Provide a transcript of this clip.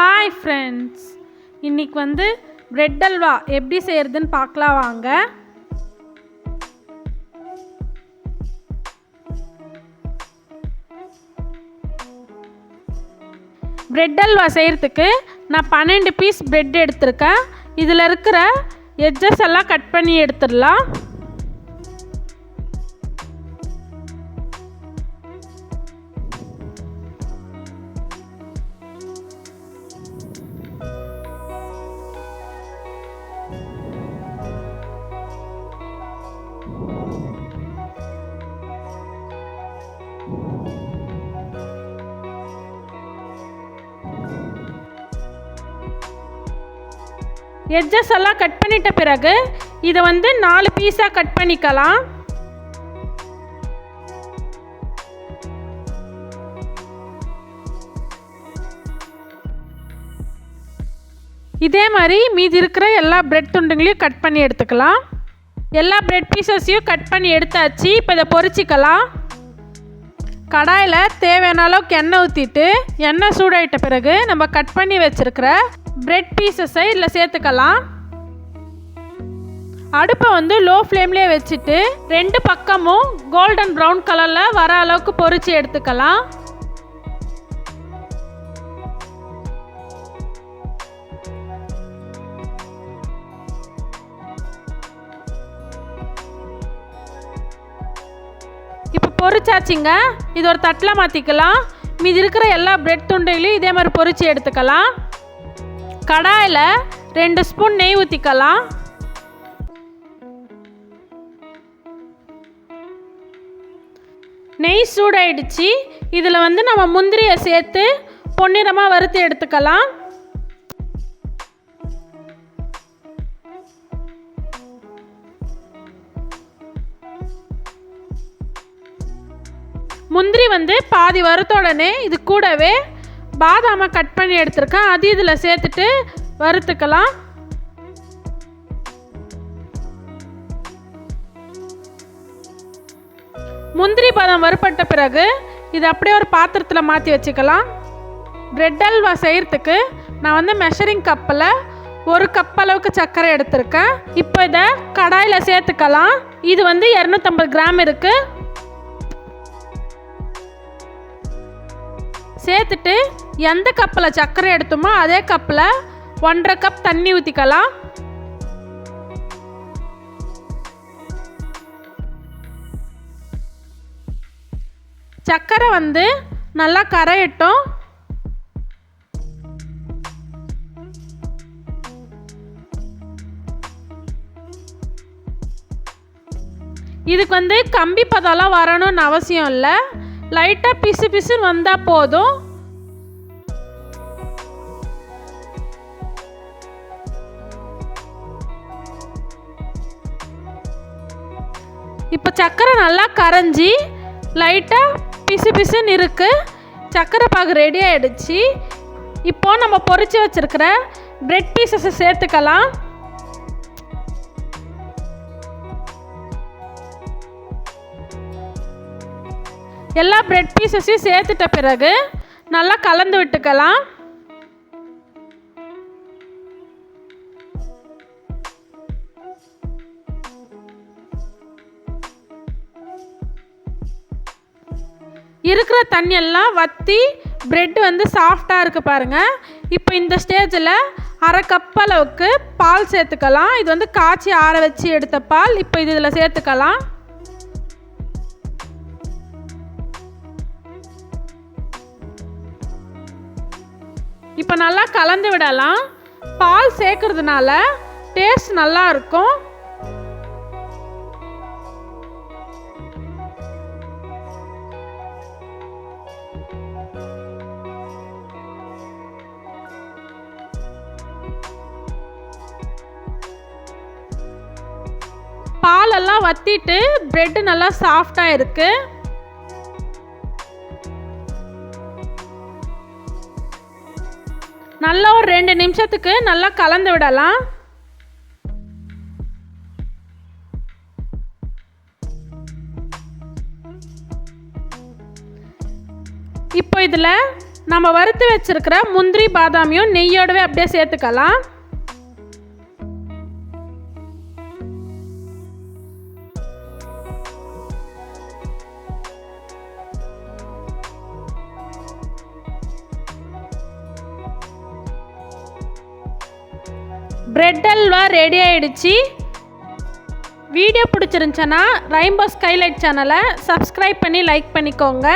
Hi friends இன்னைக்கு வந்து bread halwa எப்படி செய்கிறதுன்னு பார்க்கலாம் வாங்க. பிரெட் அல்வா செய்கிறதுக்கு நான் பன்னெண்டு பீஸ் பிரெட் எடுத்திருக்கேன். இதில் இருக்கிற எட்ஜஸ் எல்லாம் கட் பண்ணி எடுத்துடலாம். எட்ஜஸ் எல்லாம் கட் பண்ணிட்ட பிறகு இதை வந்து நாலு பீஸாக கட் பண்ணிக்கலாம். இதே மாதிரி மீதி இருக்கிற எல்லா பிரெட் துண்டுங்களையும் கட் பண்ணி எடுத்துக்கலாம். எல்லா பிரெட் பீசஸையும் கட் பண்ணி எடுத்தாச்சு இப்போ இதை பொறிச்சிக்கலாம். கடாயில் தேவையான அளவுக்கு எண்ணெய் ஊற்றிட்டு எண்ணெய் சூடாயிட்ட பிறகு நம்ம கட் பண்ணி வச்சுருக்கிற பிரெட் பீசஸை இதில் சேர்த்துக்கலாம். அடுப்பை வந்து லோ ஃப்ளேம்லேயே வச்சுட்டு ரெண்டு பக்கமும் கோல்டன் ப்ரௌன் கலரில் வர அளவுக்கு பொரிச்சு எடுத்துக்கலாம். இப்போ பொரிச்சாச்சுங்க இது ஒரு தட்டில் மாற்றிக்கலாம் மீதி இருக்கிற எல்லா பிரெட் துண்டைகளையும் இதே மாதிரி பொரிச்சு எடுத்துக்கலாம். கடாயில் ரெண்டு ஸ்பூன் நெய் ஊற்றிக்கலாம் நெய் சூடாயிடுச்சு. இதில் வந்து நம்ம முந்திரியை சேர்த்து பொன்னிறமாக வறுத்து எடுத்துக்கலாம். முந்திரி வந்து பாதி வறுத்த உடனே இது கூடவே பாதாமை கட் பண்ணி எடுத்திருக்கேன். அது இதில் சேர்த்துட்டு வறுத்துக்கலாம். முந்திரி பாதாம் வறுப்பட்ட பிறகு இது அப்படியே ஒரு பாத்திரத்தில் மாற்றி வச்சுக்கலாம். பிரெட் அல்வா செய்கிறதுக்கு நான் வந்து மெஷரிங் கப்பில் ஒரு கப் அளவுக்கு சர்க்கரை எடுத்திருக்கேன். இப்போ இதை கடாயில் சேர்த்துக்கலாம். இது வந்து இரநூத்தம்பது கிராம் இருக்குது சேர்த்துட்டு எந்த கப்பில் சர்க்கரை எடுத்தோமோ அதே கப்பில் ஒன்றரை கப் தண்ணி ஊற்றிக்கலாம். சர்க்கரை வந்து நல்லா கரையட்டும். இதுக்கு வந்து கம்பி பதம்லாம் வரணும்னு அவசியம் இல்லை. லைட்டாக பிசு பிசுன்னு வந்தால் போதும். இப்போ சக்கரை நல்லா கரைஞ்சி லைட்டாக பிசு பிசுன்னு இருக்குது சக்கரை பாகு ரெடி ஆகிடுச்சு இப்போது நம்ம பொரிச்சு வச்சுருக்கிற ப்ரெட் பீசஸை சேர்த்துக்கலாம். எல்லா பிரெட் பீசஸையும் சேர்த்துட்ட பிறகு நல்லா கலந்து விட்டுக்கலாம். இருக்கிற தண்ணியெல்லாம் வற்றி பிரெட் வந்து சாஃப்டாக இருக்குது பாருங்கள் இப்போ இந்த ஸ்டேஜில் அரை கப் அளவுக்கு பால் சேர்த்துக்கலாம். இது வந்து காய்ச்சி ஆற வச்சு எடுத்த பால். இப்போ இது இதில் சேர்த்துக்கலாம். இப்போ நல்லா கலந்து விடலாம். பால் சேர்க்கறதுனால டேஸ்ட் நல்லா இருக்கும். பாலெல்லாம் வத்திட்டு ப்ரெட்டு நல்லா சாஃப்டாக இருக்குது நல்லா ஒரு ரெண்டு நிமிஷத்துக்கு நல்லா கலந்து விடலாம். இப்போ இதில் நம்ம வறுத்து வச்சுருக்கிற முந்திரி பாதாமியும் நெய்யோடவே அப்படியே சேர்த்துக்கலாம். பிரெட் அல்வா ரெடி ஆகிடுச்சி வீடியோ பிடிச்சிருந்துச்சுன்னா ரெயின்போ ஸ்கைலைட் சேனலை சப்ஸ்கிரைப் பண்ணி லைக் பண்ணிக்கோங்க.